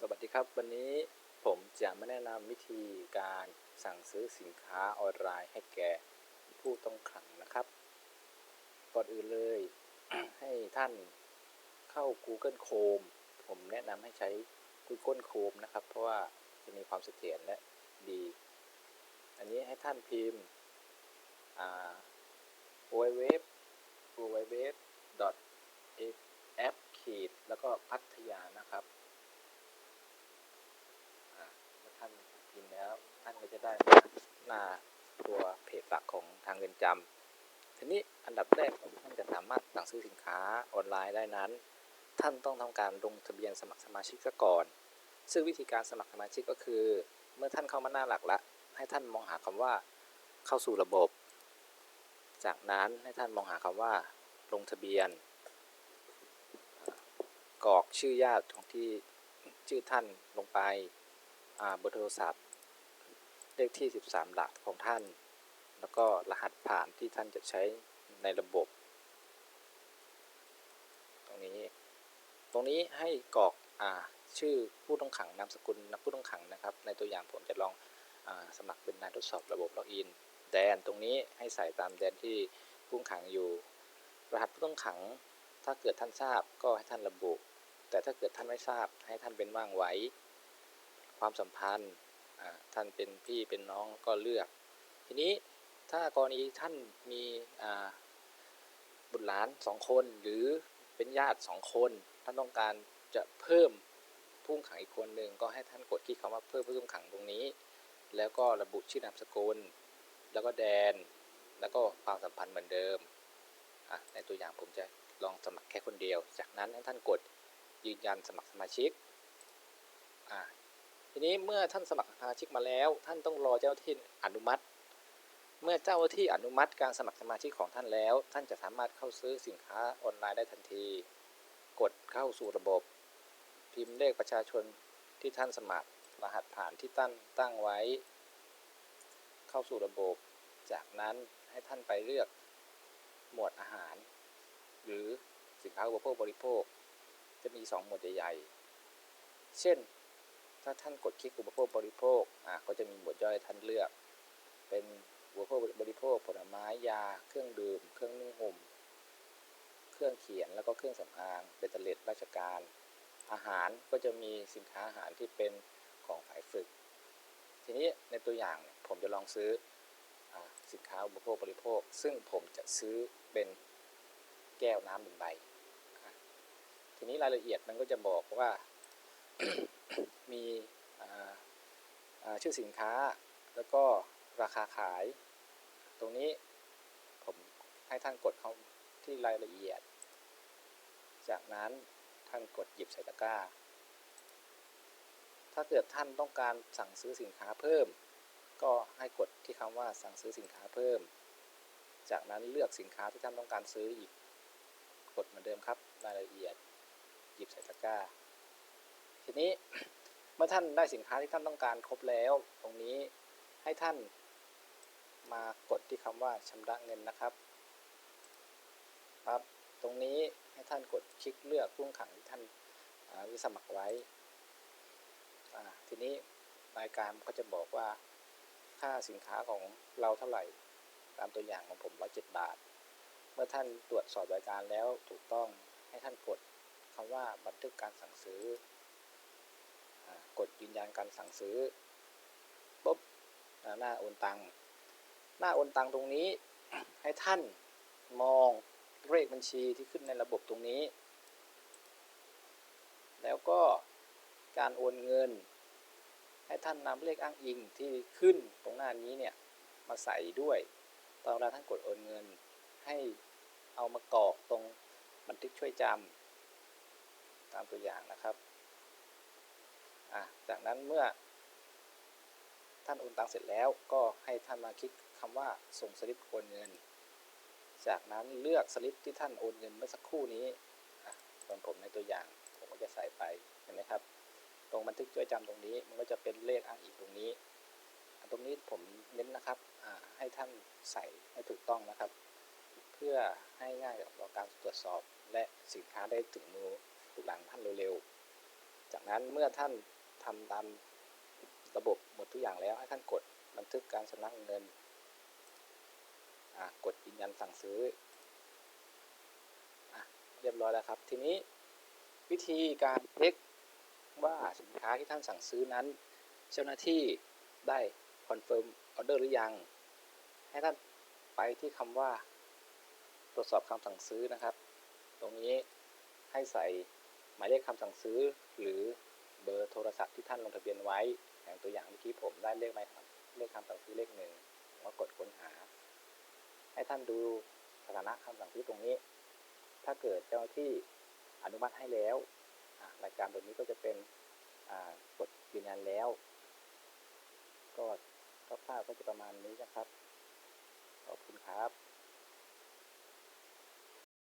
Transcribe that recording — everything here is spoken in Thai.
สวัสดีครับวันนี้ผมจะมาแนะนำวิธีการสั่งซื้อสินค้าออนไลน์ให้แก่ผู้ต้องขังนะครับ ก่อนอื่นเลย ให้ท่านเข้า Google Chrome ผมแนะนำให้ใช้ Google Chrome นะครับ เพราะว่าจะมีความเสถียรและดี อันนี้ให้ท่านพิมพ์อ่า www www app ขีดแล้วก็พัทยานะครับ อ่าเมื่อท่านพิมพ์แล้วท่าน ก็จะได้หน้าตัวเพจหลักของทางเรือนจำทีนี้อันดับแรกของท่านจะสามารถสั่งซื้อสินค้าออนไลน์ได้นั้น ท่านต้องทำการลงทะเบียนสมัครสมาชิกซะก่อน ซึ่งวิธีการสมัครสมาชิกก็คือ เมื่อท่านเข้ามาหน้าหลักล้วให้ท่านมองหาคำว่าเข้าสู่ระบบ จากนั้นให้ท่านมองหาคำว่า ลงทะเบียนกรอกชื่อญาติของที่ชื่อท่านลงไปอ่าเบอร์โทรศัพท์ เลขที่ 13 หลักของท่าน แล้วก็รหัสผ่านที่ท่านจะใช้ในระบบ ตรงนี้ ตรงนี้ให้กรอกอ่าชื่อผู้ต้องขังนามสกุลนักผู้ต้องขังนะครับ ในตัวอย่างผมจะลองอาสมัครเป็นนายทดสอบระบบล็อกอิน แดนตรงนี้ให้ใส่ตามแดนที่ผู้ต้องขังอยู่ รหัสผู้ต้องขัง ถ้าเกิดท่านทราบก็ให้ท่านระบุ แต่ถ้าเกิดท่านไม่ทราบให้ท่านเป็นว่างไว้ ความสัมพันธ์ ท่านเป็นพี่เป็นน้องก็เลือก ทีนี้ถ้ากรณีท่านมีบุตรหลานสองคนหรือเป็นญาติสองคน ท่านต้องการจะเพิ่มผู้ต้องขังอีกคนหนึ่งก็ให้ท่านกดที่คำว่าเพิ่มผู้ขังตรงนี้ แล้วก็ระบุชื่อนามสกุล แล้วก็แดน แล้วก็ความสัมพันธ์เหมือนเดิมในตัวอย่างผมจะลองสมัครแค่คนเดียว จากนั้นให้ท่านกดยืนยันสมัครสมาชิก ทีนี้เมื่อท่านสมัครสมาชิกมาแล้ว ท่านต้องรอเจ้าที่อนุมัติ เมื่อเจ้าหน้าที่อนุมัติการสมัครสมาชิกของท่านแล้ว ท่านจะสามารถเข้าซื้อสินค้าออนไลน์ได้ทันที กดเข้าสู่ระบบ พิมพ์เลขประชาชนที่ท่านสมัครรหัสผ่านที่ตั้งตั้งไว้ เข้าสู่ระบบ จากนั้นให้ท่านไปเลือกหมวดอาหาร หรือสินค้าอุปโภคบริโภค จะมี 2 หมวดใหญ่ๆ เช่น ถ้าท่านกดคลิกอุปโภคบริโภคอะก็จะมีหมวดย่อยท่านเลือก เป็นอุปโภคบริโภค ผลไม้ยา เครื่องดื่ม เครื่องนึ่งห่ม เครื่องเขียนแล้วก็เครื่องสำอางเบตเตอร์เลดราชการ อาหารก็จะมีสินค้าอาหารที่เป็นของฝ่ายฝึก ทีนี้ในตัวอย่างผมจะลองซื้ออสินค้าอุปโภคบริโภค ซึ่งผมจะซื้อเป็นแก้วน้ำหนึ่งใบ ทีนี้รายละเอียดมันก็จะบอกว่า มีชื่อสินค้า แล้วก็ราคาขาย ตรงนี้ผมให้ท่านกดเข้าที่รายละเอียด จากนั้นท่านกดหยิบใส่ตะกร้า ถ้าเกิดท่านต้องการสั่งซื้อสินค้าเพิ่ม ก็ให้กดที่คำว่าสั่งซื้อสินค้าเพิ่ม จากนั้นเลือกสินค้าที่ท่านต้องการซื้ออีก กดเหมือนเดิมครับรายละเอียด หยิบใส่ตะกร้า ทีนี้เมื่อท่านได้สินค้าที่ท่านต้องการครบแล้ว ตรงนี้ให้ท่านมากดที่คำว่าชำระเงินนะครับครับ ตรงนี้ให้ท่านกดคลิกเลือกผู้งขังที่ท่านอ่าได้สมัครไว้ทีนี้รายการก็จะบอกว่าค่าสินค้าของเราเท่าไหร่ ตามตัวอย่างของผม107บาท เมื่อท่านตรวจสอบรายการแล้วถูกต้องให้ท่านกดคำว่าบันทึกการสั่งซื้อ กดยืนยันการสั่งซื้อปุ๊บหน้าโอนตังหน้าโอนตังตรงนี้ให้ท่านมองเลขบัญชีที่ขึ้นในระบบตรงนี้ แล้วก็การโอนเงิน ให้ท่านนำเลขอ้างอิงที่ขึ้นตรงหน้านี้เนี่ยมาใส่ด้วย ตอนเวลาท่านกดโอนเงิน ให้เอามากรอกตรงบันทึกช่วยจำตามตัวอย่างนะครับ อะจากนั้นเมื่อท่านโอนตังเสร็จแล้วก็ให้ท่านมาคลิกคำว่าส่งสลิปโอนเงิน จากนั้นเลือกสลิปที่ท่านโอนเงินเมื่อสักครู่นี้อะตอนผมในตัวอย่างผมก็จะใส่ไปเห็นไหมครับ ตรงบันทึกช่วยจำตรงนี้มันก็จะเป็นเลขอ้างอิงตรงนี้ ตรงนี้ผมเน้นนะครับให้ท่านใส่ให้ถูกต้องนะครับ เพื่อให้ง่ายต่อการตรวจสอบและสินค้าได้ถึงมือหลังท่านเร็วๆ จากนั้นเมื่อท่าน ทำตามระบบหมดทุกอย่างแล้วให้ท่านกดบันทึกการชำระเงินกดยืนยันสั่งซื้ออเรียบร้อยแล้วครับ ทีนี้วิธีการเช็คว่าสินค้าที่ท่านสั่งซื้อนั้น เจ้าหน้าที่ได้คอนเฟิร์มออเดอร์หรือยัง ให้ท่านไปที่คำว่า ตรวจสอบคำสั่งซื้อนะครับ ตรงนี้ให้ใส่หมายเลขคำสั่งซื้อหรือ เบอร์โทรศัพท์ที่ท่านลงทะเบียนไว้ อย่างตัวอย่างเมื่อกี้ผมได้เลขหมายเลขคำสั่งซื้อเลขหนึ่งผมก็กดค้นหา ให้ท่านดูสถานะคำสั่งซื้อตรงนี้ ถ้าเกิดเจ้าที่อนุมัติให้แล้วรายการแบบนี้ก็จะเป็นกดยืนยันแล้ว ก็คร่าวๆก็จะประมาณนี้นะครับ ขอบคุณครับ